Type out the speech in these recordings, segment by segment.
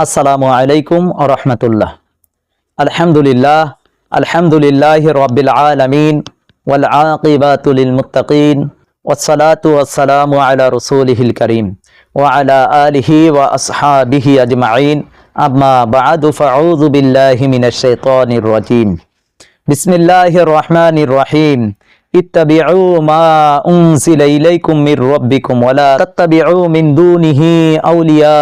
আসসালামু আলাইকুম রহমতুল্লাহ আলহামদুলিল্লাহ আলহামদুলিল্লাহ রবিল আলমিন ওয়াল আকিবাতুলিল মুতাকিন ওসালাতু আসসালামু আলা রসুলহিল করিম ও আলা আলহি ওয়া আসহাবিহি আজমাইন আম্মা বাদু ফাউযু বিল্লাহি মিনাশ শাইতানির রাজিম বিসমিল্লাহির রহমানির রহিম ইত্তাবিউ মা উনসিলা ইলাইকুম মির রাব্বিকুম ওয়ালা তাত্তাবিউ মিন দুনিহি আউলিয়া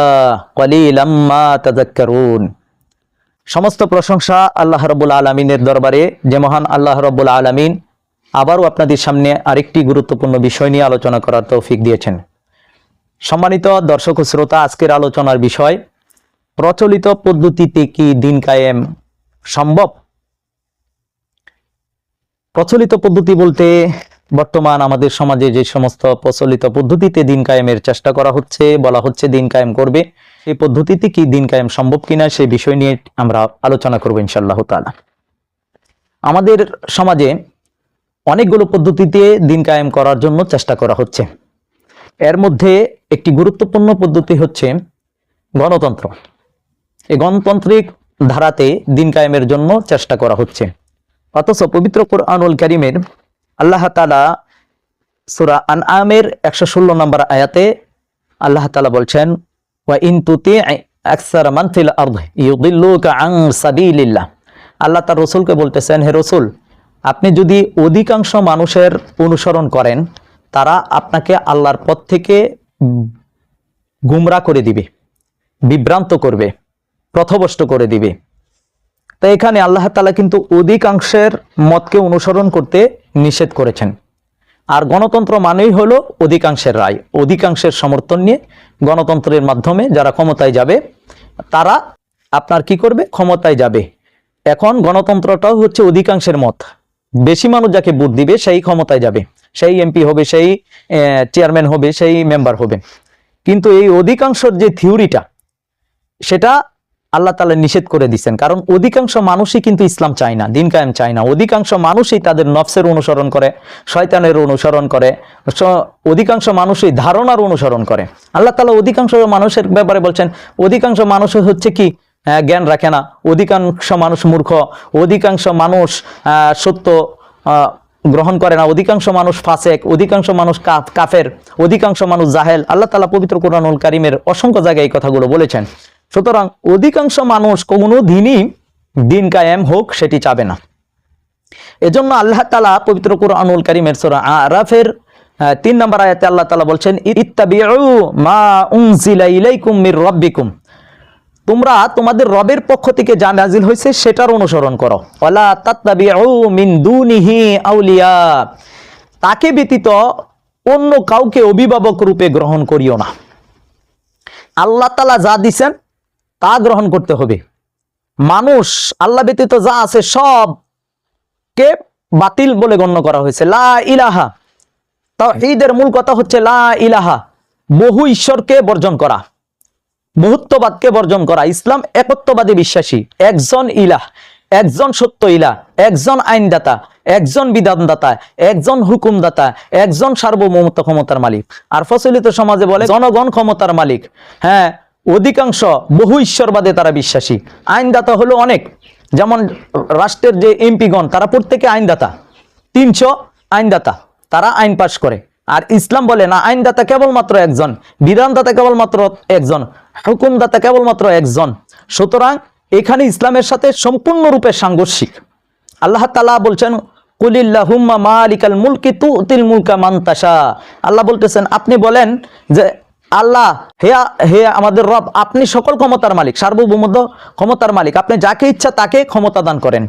কলিলাম মা তাযাক্কারুন। সমস্ত প্রশংসা আল্লাহ রব্বুল আলমিনের দরবারে, যে মহান আল্লাহ রব্বুল আলমিন আবারও আপনাদের সামনে আরেকটি গুরুত্বপূর্ণ বিষয় নিয়ে আলোচনা করার তৌফিক দিয়েছেন। সম্মানিত দর্শক শ্রোতা, আজকের আলোচনার বিষয়, প্রচলিত পদ্ধতিতে কি দিন কায়েম সম্ভব? প্রচলিত পদ্ধতি বলতে বর্তমান আমাদের সমাজে যে সমস্ত প্রচলিত পদ্ধতিতে দিন কায়েমের চেষ্টা করা হচ্ছে, বলা হচ্ছে দিন কায়েম করবে। এই পদ্ধতিতে কি দিন কায়েম সম্ভব কিনা সেই বিষয় নিয়ে আমরা আলোচনা করব ইনশাল্লাহ তালা আমাদের সমাজে অনেকগুলো পদ্ধতিতে দিন কায়েম করার জন্য চেষ্টা করা হচ্ছে। এর মধ্যে একটি গুরুত্বপূর্ণ পদ্ধতি হচ্ছে গণতন্ত্র। এই গণতান্ত্রিক ধারাতে দিন কায়েমের জন্য চেষ্টা করা হচ্ছে। অথচ পবিত্র কোরআনুল করিমের আল্লাহ তালা সুরা আন আমের একশো ষোলো নম্বর আয়াতে আল্লাহ তালা বলছেন আল্লাহ তার রসুলকে বলতেছেন, হে রসুল, আপনি যদি অধিকাংশ মানুষের অনুসরণ করেন, তারা আপনাকে আল্লাহর পথ থেকে গুমরা করে দিবে, বিভ্রান্ত করবে প্রথবষ্ট করে দিবে। তো এখানে আল্লাহ তালা কিন্তু অধিকাংশের মতকে অনুসরণ করতে নিষেধ করেছেন। আর গণতন্ত্র মানেই হলো অধিকাংশের রায়, অধিকাংশের সমর্থন নিয়ে গণতন্ত্রের মাধ্যমে যারা ক্ষমতায় যাবে, তারা আপনার কি করবে? ক্ষমতায় যাবে। এখন গণতন্ত্রটাও হচ্ছে অধিকাংশের মত। বেশি মানুষ যাকে ভোট দিবে, সেই ক্ষমতায় যাবে। সেই এমপি হবে, সেই চেয়ারম্যান হবে, সেই মেম্বার হবে। কিন্তু এই অধিকাংশের যে থিওরিটা, সেটা আল্লাহ তালা নিষেধ করে দিচ্ছেন কারণ অধিকাংশ মানুষই কিন্তু ইসলাম চায় না, দিন কায়েম চায় না। অধিকাংশ মানুষই তাদের নফসের অনুসরণ করে, শয়তানের অনুসরণ করে অধিকাংশ মানুষই ধারণার অনুসরণ করে। আল্লাহ তালা অধিকাংশ মানুষের ব্যাপারে বলছেন, অধিকাংশ মানুষ হচ্ছে কি? জ্ঞান রাখে না। অধিকাংশ মানুষ মূর্খ, অধিকাংশ মানুষ সত্য গ্রহণ করে না। অধিকাংশ মানুষ ফাসেক, অধিকাংশ মানুষ কাফ- কাফের, অধিকাংশ মানুষ জাহেল। আল্লাহ তালা পবিত্র কোরআনুল কারিমের অসংখ্য জায়গায় এই কথাগুলো বলেছেন। সুতরাং অধিকাংশ মানুষ কোনো দিনই দিন কায়েম হোক, সেটি চাবে না। এজন্য আল্লাহ তালা পবিত্র কোরআনুল কারিমের সোরা আরাফের তিন নম্বর আয়াতে আল্লাহ তালা বলছেন মা রাব্বিকুম। তোমরা তোমাদের রবের পক্ষ থেকে যা নাজিল হয়েছে, সেটার অনুসরণ করো। ওয়ালা তাত্তাবিউ আউলিয়া। তাকে ব্যতীত অন্য কাউকে অভিভাবক রূপে গ্রহণ করিও না। আল্লাহ তালা যা দিছেন তা গ্রহণ করতে হবে। মানুষ, আল্লাহ ব্যতীত যা আছে সব কে বাতিল বলে গণ্য করা হয়েছে। লা ইলাহা। তাও ঈদের মূল কথা হচ্ছে লা ইলাহা। বহু ঈশ্বরকে বর্জন করা। বহুত্ববাদকে বর্জন করা। ইসলাম একত্ববাদী বিশ্বাসী। একজন ইলাহ, একজন সত্য ইলাহ, একজন আইনদাতা, একজন বিধানদাতা, একজন হুকুমদাতা, একজন সার্বভৌমত্ব ক্ষমতার মালিক। আর প্রচলিত সমাজে বলে, জনগণ ক্ষমতার মালিক। হ্যাঁ অধিকাংশ বহু ঈশ্বরবাদে তারা বিশ্বাসী। আইনদাতা হলো অনেক। যেমন রাষ্ট্রের যে এমপিগণ, তারা প্রত্যেকে আইনদাতা। তিনশো আইনদাতা, তারা আইন পাশ করে। আর ইসলাম বলে, না, আইনদাতা কেবলমাত্র একজন, বিধানদাতা কেবলমাত্র একজন, হুকুমদাতা কেবলমাত্র একজন। সুতরাং এখানে ইসলামের সাথে সম্পূর্ণরূপে সাংঘর্ষিক। আল্লাহ তালা বলছেন, কুলিল্লাহুম্মা মালিকাল মুলকি তুতিল মুলকা মান্তাসা আল্লাহ বলতেছেন, আপনি বলেন যে আল্লাহ, হে হে আমাদের রব, আপনি সকল ক্ষমতার মালিক সার্বভৌমত ক্ষমতার মালিক। আপনি যাকে ইচ্ছা তাকে ক্ষমতা দান করেন।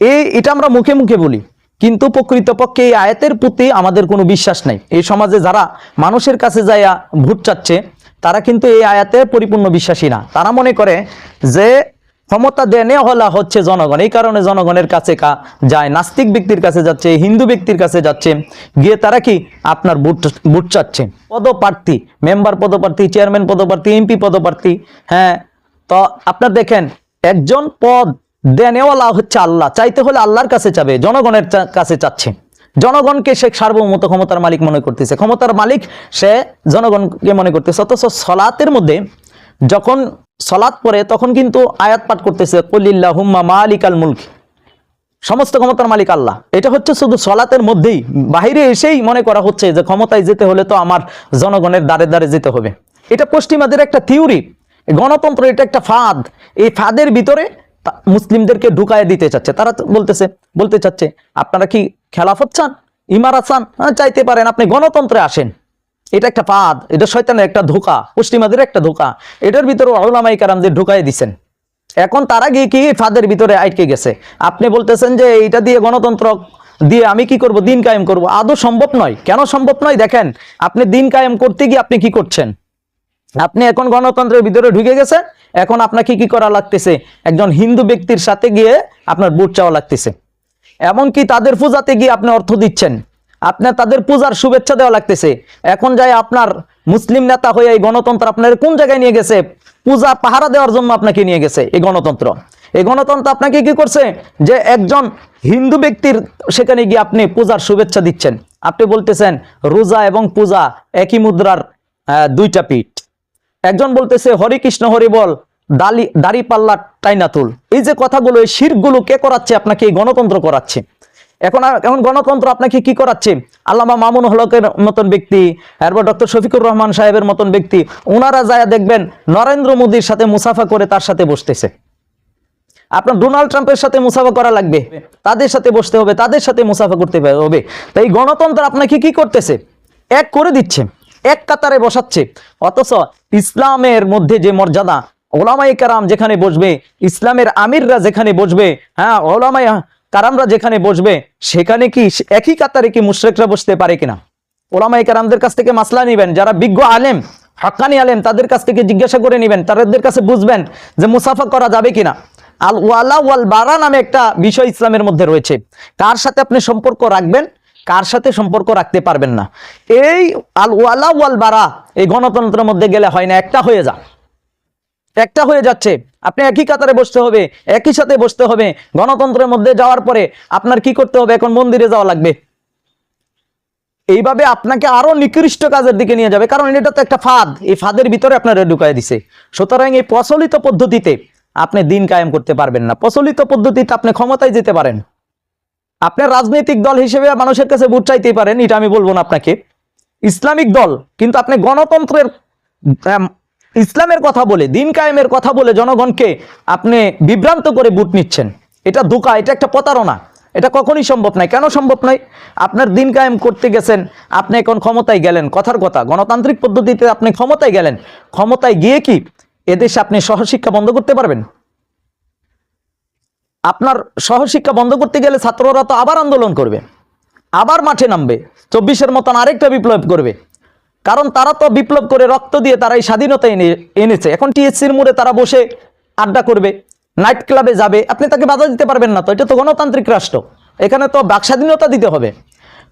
এই এটা আমরা মুখে মুখে বলি। কিন্তু প্রকৃতপক্ষে এই আয়াতের প্রতি আমাদের কোনো বিশ্বাস নাই। এই সমাজে যারা মানুষের কাছে যাইয়া ভোট চাচ্ছে, তারা কিন্তু এই আয়াতে পরিপূর্ণ বিশ্বাসী না। তারা মনে করে যে ক্ষমতা দেনে হলা হচ্ছে জনগণ। এই কারণে জনগণের কাছে কা যায়, নাস্তিক ব্যক্তির কাছে যাচ্ছে, হিন্দু ব্যক্তির কাছে যাচ্ছে। গিয়ে তারা কি আপনার বুট বুট চাচ্ছে? পদপ্রার্থী, মেম্বার পদপ্রার্থী, চেয়ারম্যান পদপ্রার্থী, এমপি পদপ্রার্থী হ্যাঁ। তো আপনার দেখেন, একজন পদ দেনেওয়ালা হচ্ছে আল্লাহ। চাইতে হলে আল্লাহর কাছে চাবে জনগণের কাছে চাচ্ছে। জনগণকে সে সার্বভৌমত ক্ষমতার মালিক মনে করতেছে। ক্ষমতার মালিক সে জনগণকে মনে করতেছে। অথচ সলাতের মধ্যে যখন সলাৎ পরে তখন কিন্তু আয়াত পাঠ করতেছে কলিল্লা হুম্মা মালিকাল মুলক সমস্ত ক্ষমতার মালিক আল্লাহ। এটা হচ্ছে শুধু সলাতের মধ্যেই বাইরে এসেই মনে করা হচ্ছে যে ক্ষমতায় যেতে হলে তো আমার জনগণের দ্বারে দ্বারে যেতে হবে। এটা পশ্চিমাদের একটা থিওরি গণতন্ত্র এটা একটা ফাঁদ। এই ফাঁদের ভিতরে মুসলিমদেরকে ঢুকায় দিতে চাচ্ছে। তারা বলতেছে বলতে চাচ্ছে আপনারা কি খেলাফত চান? ইমারাত চান? হ্যাঁ, চাইতে পারেন আপনি গণতন্ত্রে আসেন। এটা একটা ফাঁদ এটা শয়তানের একটা ধোকা, পশ্চিমাদের একটা ধোকা। এটার ভিতরে ওলামাই কারামদের ঢুকাই দিছেন। এখন তারা গিয়ে কি ফাঁদের ভিতরে আটকে গেছে? আপনি বলতেছেন যে এটা দিয়ে গণতন্ত্র দিয়ে আমি কি করব, দিন কায়েম করব? আদৌ সম্ভব নয়। কেন সম্ভব নয়? দেখেন, আপনি দিন কায়েম করতে গিয়ে আপনি কি করছেন? আপনি এখন গণতন্ত্রের ভিতরে ঢুকে গেছেন, এখন আপনাকে কি করা লাগতেছে? একজন হিন্দু ব্যক্তির সাথে গিয়ে আপনার বুট চাওয়া লাগতেছে। এমনকি তাদের পূজাতে গিয়ে আপনি অর্থ দিচ্ছেন। আপনার তাদের পূজার শুভেচ্ছা দেওয়া লাগতেছে। এখন যায় আপনার মুসলিম নেতা হয়ে এই গণতন্ত্র আপনার কোন জায়গায় নিয়ে গেছে? পূজা পাহারা দেওয়ার জন্য আপনাকে নিয়ে গেছে এই গণতন্ত্র। এই গণতন্ত্র আপনাকে কি করছে? যে একজন হিন্দু ব্যক্তির সেখানে গিয়ে আপনি পূজার শুভেচ্ছা দিচ্ছেন। আপনি বলতেছেন, রোজা এবং পূজা একই মুদ্রার দুইটা পিঠ। একজন বলতেছে, হরে কৃষ্ণ, হরি বল, দালি, দাড়ি পাল্লা টাইনাতুল এই যে কথাগুলো, এই শিরগুলো কে করাচ্ছে? আপনাকে এই গণতন্ত্র করাচ্ছে। এখন এখন গণতন্ত্র আপনাকে কি করাচ্ছে? আল্লামা মামুন হলকের মতন ব্যক্তি এরপর ডক্টর শফিকুর রহমান সাহেবের মতন ব্যক্তি ওনারা যায় দেখবেন, নরেন্দ্র মোদীর সাথে মুসাফা করে তার সাথে বসতেছে। আপনার ডোনাল্ড ট্রাম্পের সাথে মুসাফা করা লাগবে, তাদের সাথে বসতে হবে, তাদের সাথে মুসাফা করতে হবে। তাই গণতন্ত্র আপনাকে কি করতেছে? এক করে দিচ্ছে, এক কাতারে বসাচ্ছে। অথচ ইসলামের মধ্যে যে মর্যাদা ওলামাই কারাম যেখানে বসবে, ইসলামের আমিররা যেখানে বসবে হ্যাঁ ওলামাই কারামরা যেখানে বসবে, সেখানে কি একই কাতারে কি মুশরেকরা বসতে পারে কিনা? ওলামাই কারামদের কাছ থেকে মাসলা নিবেন। যারা বিজ্ঞ আলেম হক্কানি আলেম, তাদের কাছ থেকে জিজ্ঞাসা করে নেবেন, তাদের কাছে বুঝবেন যে মুসাফা করা যাবে কিনা। আল ওয়ালা ওয়াল বারা নামে একটা বিষয় ইসলামের মধ্যে রয়েছে। কার সাথে আপনি সম্পর্ক রাখবেন, কার সাথে সম্পর্ক রাখতে পারবেন না। এই আল ওয়ালা ওয়াল বারা এই গণতন্ত্রের মধ্যে গেলে হয় না, একটা হয়ে যা একটা হয়ে যাচ্ছে। আপনি একই কাতারে বসতে হবে, একই সাথে বসতে হবে। গণতন্ত্রের মধ্যে যাওয়ার পরে আপনার কি করতে হবে? এখন মন্দিরে যাওয়া লাগবে। এইভাবে আপনাকে আরও নিকৃষ্ট কাজের দিকে নিয়ে যাবে। কারণ এটা তো একটা ফাঁদ। এই ফাঁদের ভিতরে আপনারা ঢুকাই দিছে। সুতরাং এই প্রচলিত পদ্ধতিতে আপনি দিন কায়েম করতে পারবেন না। প্রচলিত পদ্ধতিতে আপনি ক্ষমতায় যেতে পারেন। আপনার রাজনৈতিক দল হিসেবে মানুষের কাছে ভোট চাইতেই পারেন, এটা আমি বলব না আপনাকে। ইসলামিক দল, কিন্তু আপনি গণতন্ত্রের ইসলামের কথা বলে, দিন কায়েমের কথা বলে জনগণকে আপনি বিভ্রান্ত করে বুট নিচ্ছেন। এটা ধোকা, এটা একটা প্রতারণা। এটা কখনই সম্ভব নয়। কেন সম্ভব নয়? আপনার দিন কায়েম করতে গেছেন, আপনি এখন ক্ষমতায় গেলেন। কথার কথা, গণতান্ত্রিক পদ্ধতিতে আপনি ক্ষমতায় গেলেন। ক্ষমতায় গিয়ে কি এদেশে আপনি সহশিক্ষা বন্ধ করতে পারবেন? আপনার সহশিক্ষা বন্ধ করতে গেলে ছাত্ররা তো আবার আন্দোলন করবে, আবার মাঠে নামবে, চব্বিশের মতন আরেকটা বিপ্লব করবে। কারণ তারা তো বিপ্লব করে রক্ত দিয়ে তারা এই স্বাধীনতা এনে, এনেছে। এখন টিএসসির মোড়ে তারা বসে আড্ডা করবে, নাইট ক্লাবে যাবে, আপনি তাকে বাধা দিতে পারবেন না তো, এটা তো গণতান্ত্রিক রাষ্ট্র। এখানে তো বাক স্বাধীনতা দিতে হবে।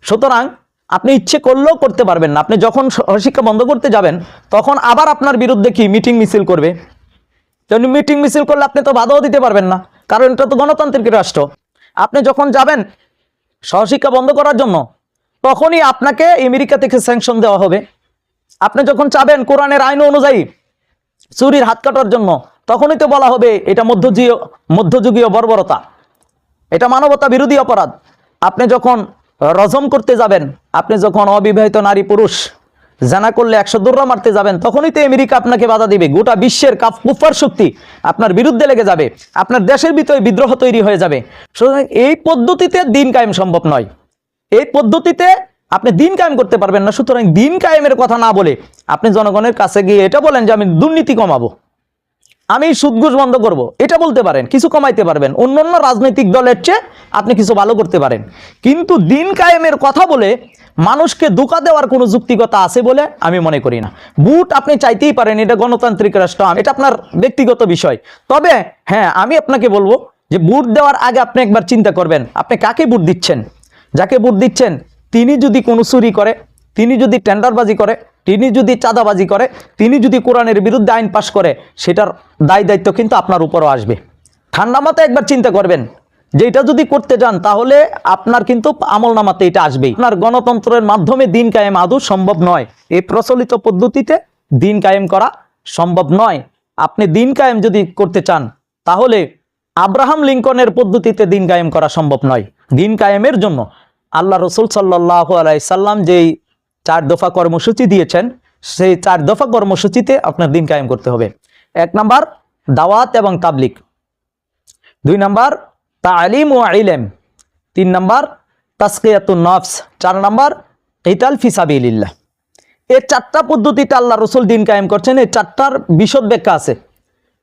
সুতরাং আপনি ইচ্ছে করলেও করতে পারবেন না। আপনি যখন শিক্ষা বন্ধ করতে যাবেন, তখন আবার আপনার বিরুদ্ধে কি মিটিং মিছিল করবে? তেমনি মিটিং মিছিল করলে আপনি তো বাধাও দিতে পারবেন না, কারণ এটা তো গণতান্ত্রিক রাষ্ট্র। আপনি যখন যাবেন সহশিক্ষা বন্ধ করার জন্য, তখনই আপনাকে আমেরিকা থেকে স্যাংশন দেওয়া হবে। আপনি যখন চাবেন কোরআনের আইন অনুযায়ী চুরির হাত কাটার জন্য, তখনই তো বলা হবে এটা মধ্যযুগীয় মধ্যযুগীয় বর্বরতা। এটা মানবতা বিরোধী অপরাধ। আপনি যখন রজম করতে যাবেন, আপনি যখন অবিবাহিত নারী পুরুষ, জানা করলে একশো দৌড়া মারতে যাবেন, তখনই তো আমেরিকা আপনাকে বাধা দিবে। গোটা বিশ্বের কাফ কুফার শক্তি আপনার বিরুদ্ধে লেগে যাবে। আপনার দেশের ভিতরে বিদ্রোহ তৈরি হয়ে যাবে। সুতরাং এই পদ্ধতিতে দিন কায়েম সম্ভব নয়। এই পদ্ধতিতে আপনি দিন কায়েম করতে পারবেন না, সুতরাং দিন কায়েমের কথা না বলে আপনি জনগণের কাছে গিয়ে এটা বলেন যে আমি দুর্নীতি কমাবো। আমি সুদ ঘুষ বন্ধ করব। এটা বলতে পারেন, কিছু কমাইতে পারবেন। অন্য অন্য রাজনৈতিক দলের চেয়ে আপনি কিছু ভালো করতে পারেন। কিন্তু দিন কায়েমের কথা বলে মানুষকে দোকা দেওয়ার কোনো যুক্তিকতা আছে বলে আমি মনে করি না। বুট আপনি চাইতেই পারেন, এটা গণতান্ত্রিক রাষ্ট্র এটা আপনার ব্যক্তিগত বিষয়। তবে হ্যাঁ আমি আপনাকে বলব যে বুট দেওয়ার আগে আপনি একবার চিন্তা করবেন, আপনি কাকে বুট দিচ্ছেন? যাকে বুট দিচ্ছেন? তিনি যদি কোনো চুরি করে, তিনি যদি টেন্ডারবাজি করে, তিনি যদি চাঁদাবাজি করে, তিনি যদি কোরআনের বিরুদ্ধে আইন পাশ করে, সেটার দায় দায়িত্ব কিন্তু আপনার উপরও আসবে। ঠান্ডা মাথায় একবার চিন্তা করবেন, যে এটা যদি করতে যান, তাহলে আপনার কিন্তু আমল নামাতে এটা আসবেই। আপনার গণতন্ত্রের মাধ্যমে দিন কায়েম আদৌ সম্ভব নয়। এই প্রচলিত পদ্ধতিতে দিন কায়েম করা সম্ভব নয়। আপনি দিন কায়েম যদি করতে চান, তাহলে আব্রাহাম লিঙ্কনের পদ্ধতিতে দিন কায়েম করা সম্ভব নয়। দিন কায়েমের জন্য আল্লাহ রসুল সাল্লাহ আলাইসাল্লাম যেই চার দফা কর্মসূচি দিয়েছেন, সেই চার দফা কর্মসূচিতে আপনার দিন কায়েম করতে হবে। এক নাম্বার, দাওয়াত এবং তাবলিক দুই নাম্বার, তালিম ও আইলেম তিন নাম্বার তাসকিয়াতুন নফস। চার নাম্বার ইতাল ফিসাবিল্লাহ এই চারটা পদ্ধতিতে আল্লাহ রসুল দিন কায়েম করছেন, এই চারটার বিশদ ব্যাখ্যা আছে।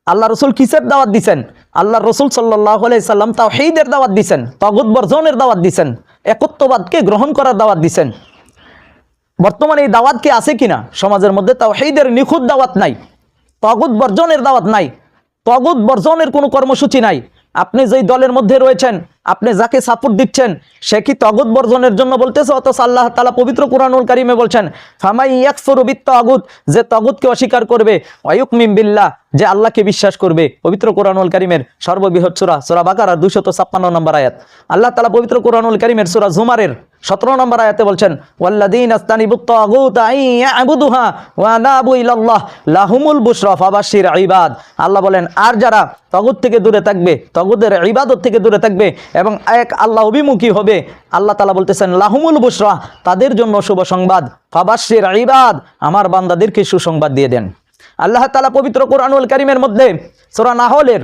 আল্লাহ রসুল কিসের দাওয়াত দিছেন? আল্লাহ রসুল সাল্লাহ সাল্লাম তাও হেইদের দাওয়াত দিছেন তগুদ বর্জনের দাওয়াত দিছেন। একত্ববাদকে গ্রহণ করার দাওয়াত দিছেন। বর্তমানে এই দাওয়াত কি আছে কিনা? সমাজের মধ্যে তাও সেইদের নিখুঁত দাওয়াত নাই তগুদ বর্জনের দাওয়াত নাই তগুদ বর্জনের কোনো কর্মসূচি নাই। আপনি যেই দলের মধ্যে রয়েছেন আপনি যাকে সাপোর্ট দিচ্ছেন, সে কি তগুদ বর্জনের জন্য বলতেছে? অথচ আল্লাহ তালা পবিত্র কুরআনুল কারিমে বলছেন, ফামাই ইয়াকফুরুবিত তগুদ যে তগুদকে অস্বীকার করবে। অয়ুকমিম বিল্লাহ, যে আল্লাহকে বিশ্বাস করবে। পবিত্র কোরআনুল কারিমের সর্ববৃহৎ সুরা সুরা বাকারা দুশত ছাপ্পান্ন নম্বর আয়াত। আল্লাহ তালা পবিত্র কোরআনুল কারিমের সুরা জুমারের সতেরো নম্বর আয়াতে বলছেন তাগুত আল্লাহ বলেন, আর যারা তগুত থেকে দূরে থাকবে তগুদের ইবাদত থেকে দূরে থাকবে এবং এক আল্লাহ অভিমুখী হবে। আল্লাহ তালা বলতেছেন, লাহুমুল বুশরা, তাদের জন্য শুভ সংবাদ। ফাবাশশির ইবাদ, আমার বান্দাদেরকে সুসংবাদ দিয়ে দেন। আল্লাহ তালা পবিত্র কোরআনুল কারিমের মধ্যে সূরা নাহলের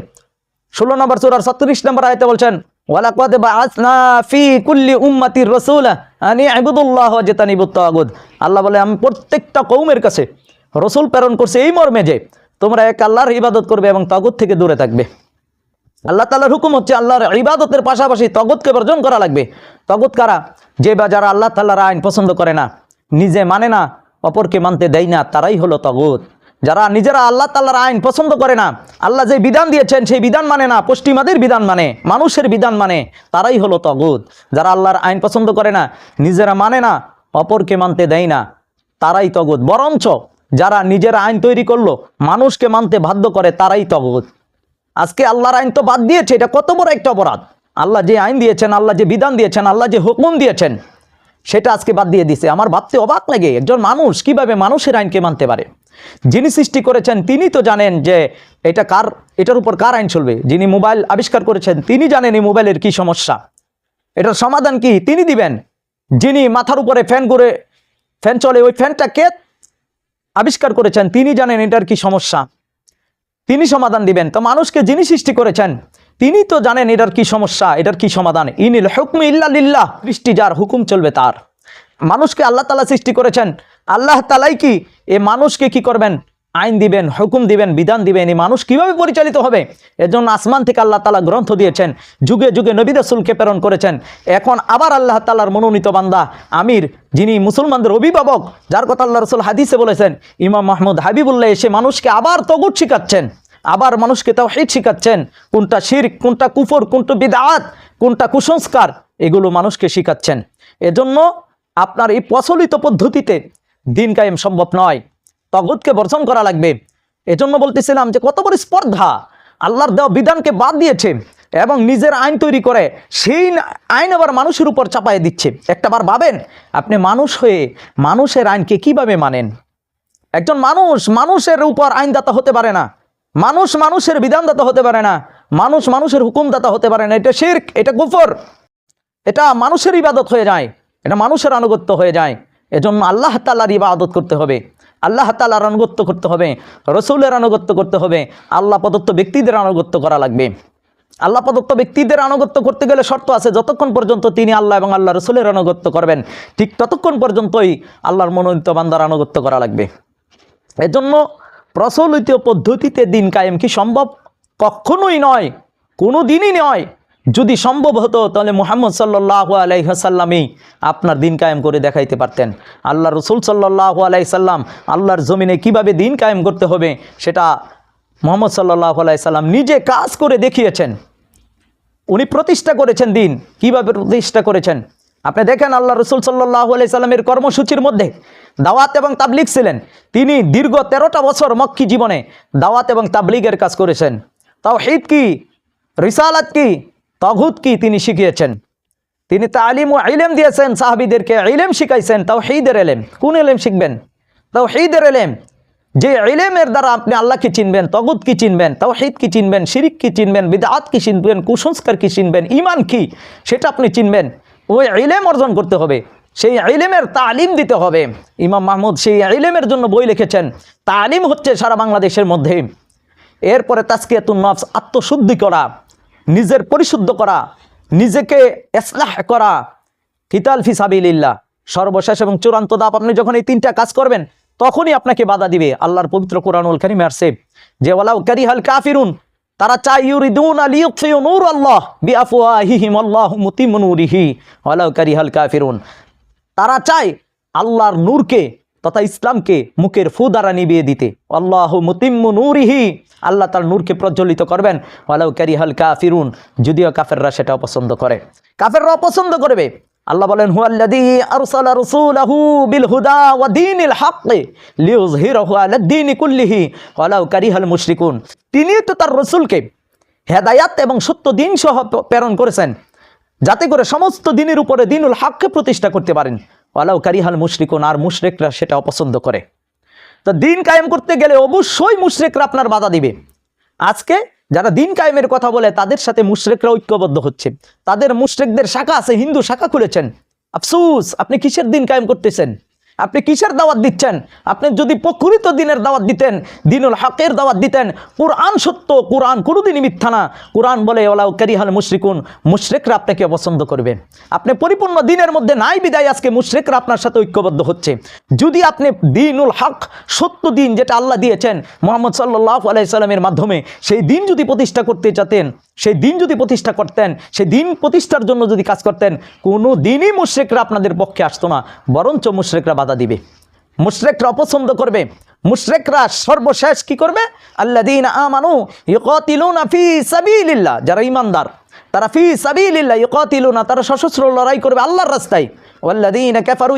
ষোলো নম্বর সুরার সত্রিশ নম্বর আয়তে বলছেন, ওয়ালাকাদ বাআসনা ফি কুল্লি উম্মাতির রাসূলা আনি ইবুদুল্লাহ ওয়াজতানিবুত তাগুত আল্লাহ বলে, আমি প্রত্যেকটা কৌমের কাছে রসুল প্রেরণ করছে এই মর্মে যে তোমরা এক আল্লাহর ইবাদত করবে এবং তাগুত থেকে দূরে থাকবে। আল্লাহ তাআলার হুকুম হচ্ছে আল্লাহর ইবাদতের পাশাপাশি তগতকে বর্জন করা লাগবে। তগত কারা? যে বা যারা আল্লাহ তাল্লাহর আইন পছন্দ করে না, নিজে মানে না, অপরকে মানতে দেয় না, তারাই হলো তগত। যারা নিজেরা আল্লাহ তাল্লাহর আইন পছন্দ করে না, আল্লাহ যে বিধান দিয়েছেন সেই বিধান মানে না, পশ্চিমাদের বিধান মানে মানুষের বিধান মানে তারাই হলো তগুদ যারা আল্লাহর আইন পছন্দ করে না, নিজেরা মানে না, অপরকে মানতে দেয় না, তারাই তগুদ বরঞ্চ যারা নিজেরা আইন তৈরি করল, মানুষকে মানতে বাধ্য করে, তারাই তগুদ আজকে আল্লাহর আইন তো বাদ দিয়েছে, এটা কত বড় একটা অপরাধ? আল্লাহ যে আইন দিয়েছেন, আল্লাহ যে বিধান দিয়েছেন, আল্লাহ যে হুকুম দিয়েছেন, সেটা আজকে বাদ দিয়ে দিছে। আমার ভাবতে অবাক লাগে, একজন মানুষ কীভাবে মানুষের আইনকে মানতে পারে? যিনি সৃষ্টি করেছেন, তিনি তো জানেন যে এটা কার, এটার উপর কার আইন চলবে? যিনি মোবাইল আবিষ্কার করেছেন, তিনি জানেন এই মোবাইলের কি সমস্যা। এটার সমাধান কি? তিনি দিবেন। যিনি মাথার উপরে ফ্যান করে, ফ্যান চলে, ওই ফ্যানটা কে আবিষ্কার করেছেন? তিনি জানেন এটার কি সমস্যা। তিনি সমাধান দিবেন। তো মানুষকে যিনি সৃষ্টি করেছেন, তিনি তো জানেন এটার কি সমস্যা, এটার কি সমাধান। ইনিল হুকম ইল্লা লিল্লাহ, সৃষ্টি যার হুকুম চলবে তার। মানুষকে আল্লাহ তালা সৃষ্টি করেছেন। আল্লাহ তালাই কি? এ মানুষকে কি করবেন? আইন দিবেন, হুকুম দিবেন, বিধান দিবেন, এই মানুষ কীভাবে পরিচালিত হবে? এজন্য আসমান থেকে আল্লাহ তালা গ্রন্থ দিয়েছেন, যুগে যুগে নবী রাসূলকে প্রেরণ করেছেন। এখন আবার আল্লাহ তালার মনোনীত বান্দা আমির, যিনি মুসলমানদের অভিভাবক, যার কথা আল্লাহ রসুল হাদিসে বলেছেন, ইমাম মাহমুদ হাবিবুল্লাহ এসে মানুষকে আবার তগুট শিখাচ্ছেন, আবার মানুষকে তাও হিট শিখাচ্ছেন, কোনটা শির কোনটা কুফর, কোনটা বিদাত কোনটা কুসংস্কার, এগুলো মানুষকে শিখাচ্ছেন। এজন্য আপনার এই প্রচলিত পদ্ধতিতে দিন কায়েম সম্ভব নয়। তগতকে বর্জন করা লাগবে। এজন্য বলতেছিলাম যে কত বড় স্পর্ধা আল্লাহর দেওয়া বিধানকে বাদ দিয়েছে এবং নিজের আইন তৈরি করে সেই আইন আবার মানুষের উপর চাপাই দিচ্ছে। একটাবার ভাবেন, আপনি মানুষ হয়ে মানুষের আইনকে কীভাবে মানেন? একজন মানুষ মানুষের উপর আইনদাতা হতে পারে না। মানুষ মানুষের বিধানদাতা হতে পারে না। মানুষ মানুষের হুকুমদাতা হতে পারে না। এটা শির্ক, এটা গুফর এটা মানুষের ইবাদত হয়ে যায়। এটা মানুষের আনুগত্য হয়ে যায়। এজন্য আল্লাহ তাল্লাহর ইবাদত করতে হবে। আল্লাহ তাল্লাহর আনুগত্য করতে হবে, রসুলের আনুগত্য করতে হবে, আল্লাহ প্রদত্ত ব্যক্তিদের আনুগত্য করা লাগবে। আল্লাহ প্রদত্ত ব্যক্তিদের আনুগত্য করতে গেলে শর্ত আছে, যতক্ষণ পর্যন্ত তিনি আল্লাহ এবং আল্লাহ রসুলের আনুগত্য করবেন, ঠিক ততক্ষণ পর্যন্তই আল্লাহর মনোনীত বান্দার আনুগত্য করা লাগবে। এজন্য প্রচলিত পদ্ধতিতে দিন কায়েম কি সম্ভব? কখনোই নয় কোনো দিনই নয়। যদি সম্ভব হতো, তাহলে মুহাম্মদ সাল্লাহ আলাইসাল্লামই আপনার দিন কায়েম করে দেখাইতে পারতেন। আল্লাহ রসুল সাল্লাহ আলাইসাল্লাম আল্লাহর জমিনে কীভাবে দিন কায়েম করতে হবে, সেটা মোহাম্মদ সাল্লাহ আলাইসাল্লাম নিজে কাজ করে দেখিয়েছেন। উনি প্রতিষ্ঠা করেছেন দিন। কীভাবে প্রতিষ্ঠা করেছেন? আপনি দেখেন আল্লাহ রসুল সাল্লাহ সাল্লামের কর্মসূচির মধ্যে দাওয়াত এবং তাবলিগ ছিলেন। তিনি দীর্ঘ তেরোটা বছর মক্কি জীবনে দাওয়াত এবং তাবলিগের কাজ করেছেন। তাও হিদ কি? রিসালাত কি? তঘুত কি তিনি শিখিয়েছেন? তিনি তালিম ও ইলেম দিয়েছেন, সাহাবিদেরকে ইলেম শিখাইছেন তাও হিদের এলেম। কোন এলেম শিখবেন? তাও হিদের এলেম। যে ইলেমের দ্বারা আপনি আল্লাহকে চিনবেন তগুদ কি চিনবেন, তাওহিদ কি চিনবেন, শিরিক কি চিনবেন বিদাত কি চিনবেন, কুসংস্কার কি চিনবেন ইমান কি, সেটা আপনি চিনবেন। ওই ইলেম অর্জন করতে হবে, সেই ইলেমের তালিম দিতে হবে। ইমাম মাহমুদ সেই ইলেমের জন্য বই লিখেছেন, তালিম হচ্ছে সারা বাংলাদেশের মধ্যে। এরপরে তাস্কিয়াতুন নফস, আত্মশুদ্ধি করা। নিজের পরিশুদ্ধ করা, নিজেকে এসলাহ করা, কিতাল ফি সাবিলিল্লাহ। সর্বশেষ এবং চূড়ান্ত দাপ আপনি যখন এই তিনটা কাজ করবেন, তখনই আপনাকে বাধা দিবে আল্লাহর পবিত্র কোরআনুল কারিমে আসছে যে ওয়ালাউ কারিহাল কাফিরুন, তারা চাই ইউরিদুন আলিয়ুকফিউ নূর আল্লাহ কাফিরুন, তারা চায় আল্লাহর নূরকে তথা ইসলামকে মুখের ফু দ্বারা নিবিয়ে দিতে। আল্লাহ মুতিম্মু নূরিহি। আল্লাহ তার নূরকে প্রজ্বলিত করবেন। ওয়ালাউ কারিহাল কাফিরুন। যদিও কাফেররা সেটা অপছন্দ করে। কাফেররা অপছন্দ করবে। আল্লাহ বলেন, হুয়াল্লাযী আরসালা রাসূলাহু বিল হুদা ওয়া দীনিল হাক্কি লিইয়ুযহিরাহু আলা দ্বীনি কুল্লিহি। ওয়ালাউ কারিহাল মুশরিকুন। তিনি তো তার রাসূলকে হেদায়াত এবং সত্য দিন সহ প্রেরণ করেছেন। যাতে করে সমস্ত দিনের উপরে দিনুল হককে প্রতিষ্ঠা করতে পারেন। ওয়ালাউ কারিহাল মুশরিকুন, আর মুশরেকরা সেটা অপছন্দ করে। তো দিন কায়েম করতে গেলে অবশ্যই মুশরেকরা আপনার বাধা দিবে। আজকে যারা দিন কায়েমের কথা বলে, তাদের সাথে মুশরেকরা ঐক্যবদ্ধ হচ্ছে। তাদের মুশরেকদের শাখা আছে, হিন্দু শাখা খুলেছেন। আফসুস, আপনি কিসের দিন কায়েম করতেছেন? আপনি কিসের দাওয়াত দিচ্ছেন? আপনি যদি প্রকৃত দিনের দাওয়াত দিতেন, দিনুল হকের দাওয়াত দিতেন, কোরআন সত্য, কোরআন কোনোদিনই মিথ্যা না। কোরআন বলে ওলাউ কারিহাল মুশরিকুন, মুশরিকরা আপনাকে পছন্দ করবে। আপনি পরিপূর্ণ দিনের মধ্যে নাই বিদায়, আজকে মুশরিকরা আপনার সাথে ঐক্যবদ্ধ হচ্ছে। যদি আপনি দিনুল হক, সত্য দিন যেটা আল্লাহ দিয়েছেন, মোহাম্মদ সাল্লাহ আলাইসাল্লামের মাধ্যমে, সেই দিন যদি প্রতিষ্ঠা করতে চাতেন সেই দিন যদি প্রতিষ্ঠা করতেন, সেই দিন প্রতিষ্ঠার জন্য যদি কাজ করতেন, কোনো দিনই মুশ্রেকরা আপনাদের পক্ষে আসতো না, বরঞ্চ মুশ্রেকরা বাধা দিবে। মুশ্রেকরা অপছন্দ করবে। মুশ্রেকরা সর্বশেষ কি করবে? আল্লাহ দিন আমানু ইকতিলুনা ফি যারা ইমানদার তারা ফি সাবিলিল্লাহ ইকতিলুনা তারা সশস্ত্র লড়াই করবে আল্লাহর রাস্তায়।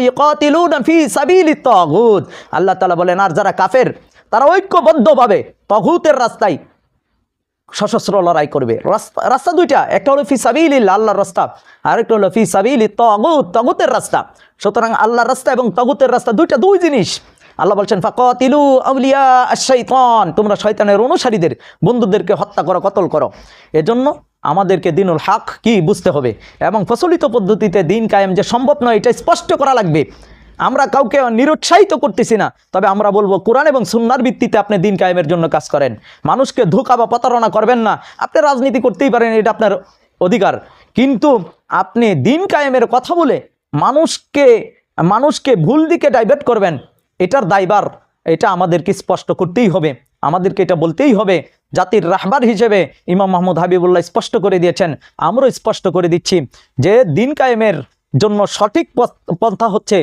ইকাতিলুনা ফি আল্লাহ বলেন, আর যারা কাফের, তারা ঐক্যবদ্ধভাবে তাগুতের রাস্তায় সশস্ত্র লড়াই করবে। রাস্তা রাস্তা দুইটা, একটা হলো ফি সাবিলিল্লাহ, আল্লাহর রাস্তা, আরেকটা হলো ফি সাবিলি তগুত, তগুতের রাস্তা। সুতরাং আল্লাহর রাস্তা এবং তগুতের রাস্তা দুইটা দুই জিনিস। আল্লাহ বলছেন, ফাকাতিলু আউলিয়া আশ-শাইতান, তোমরা শয়তানের অনুসারীদের, বন্ধুদেরকে হত্যা করো, কতল করো। এজন্য আমাদেরকে দিনুল হক কি বুঝতে হবে? এবং প্রচলিত পদ্ধতিতে দিন কায়েম যে সম্ভব নয়, এটা স্পষ্ট করা লাগবে। আমরা কাউকে নিরুৎসাহিত করতেছি না। তবে আমরা বলব, কোরআন এবং সুন্নার ভিত্তিতে আপনি দিন কায়েমের জন্য কাজ করেন। মানুষকে ধোকা বা প্রতারণা করবেন না। আপনি রাজনীতি করতেই পারেন, এটা আপনার অধিকার। কিন্তু আপনি দিন কায়েমের কথা বলে মানুষকে মানুষকে ভুল দিকে ডাইভার্ট করবেন, এটার দায়বার এটা আমাদেরকে স্পষ্ট করতেই হবে। আমাদেরকে এটা বলতেই হবে। জাতির রাহবার হিসেবে ইমাম মাহমুদ হাবিবুল্লাহ স্পষ্ট করে দিয়েছেন, আমরাও স্পষ্ট করে দিচ্ছি যে দিন কায়েমের জন্য সঠিক পন্থা হচ্ছে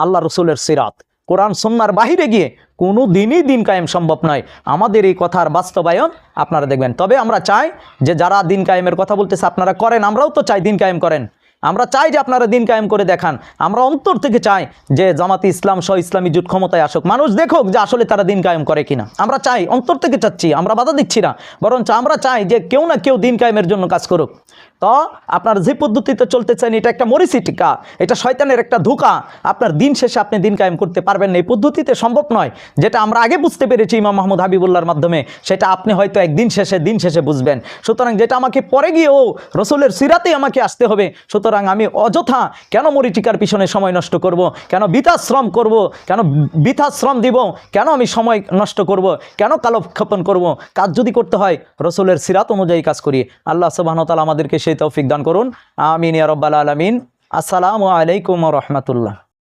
আল্লাহ রসুলের সিরাত। কোরআন সন্ন্যার বাহিরে গিয়ে কোনো দিনই দিন কায়েম সম্ভব নয়। আমাদের এই কথার বাস্তবায়ন আপনারা দেখবেন। তবে আমরা চাই যে যারা দিন কায়েমের কথা বলতেছে, আপনারা করেন, আমরাও তো চাই দিন কায়েম করেন। আমরা চাই যে আপনারা দিন কায়েম করে দেখান। আমরা অন্তর থেকে চাই যে জামাতি ইসলাম সহ ইসলামী জুট ক্ষমতায় আসুক। মানুষ দেখুক যে আসলে তারা দিন কায়েম করে কিনা। আমরা চাই, অন্তর থেকে চাচ্ছি, আমরা বাধা দিচ্ছি না। বরঞ্চ আমরা চাই যে কেউ না কেউ দিন কায়েমের জন্য কাজ করুক। তো আপনার যে পদ্ধতিতে চলতেছেন, এটা একটা মরিচিটিকা, এটা শয়তানের একটা ধোকা। আপনার দিন শেষে আপনি দিন কায়েম করতে পারবেন না। এই পদ্ধতিতে সম্ভব নয়। যেটা আমরা আগে বুঝতে পেরেছি ইমাম মাহমুদ হাবিবুল্লাহর মাধ্যমে, সেটা আপনি হয়তো একদিন শেষে দিন শেষে বুঝবেন। সুতরাং যেটা আমাকে পরে গিয়েও রসুলের সিরাতেই আমাকে আসতে হবে, সুতরাং আমি অযথা কেন মরিচিকার পিছনে সময় নষ্ট করব। কেন বৃথাশ্রম করব। কেন বৃথাশ্রম দিব কেন আমি সময় নষ্ট করব। কেন কালক্ষেপণ করব। কাজ যদি করতে হয়, রসুলের সিরাত অনুযায়ী কাজ করি আল্লাহ সুবাহতাল আমাদেরকে সেই তৌফিক দান করুন আমিন ইয়ারব্বাল আলমিন আসসালামু আলাইকুম রহমতুল্লাহ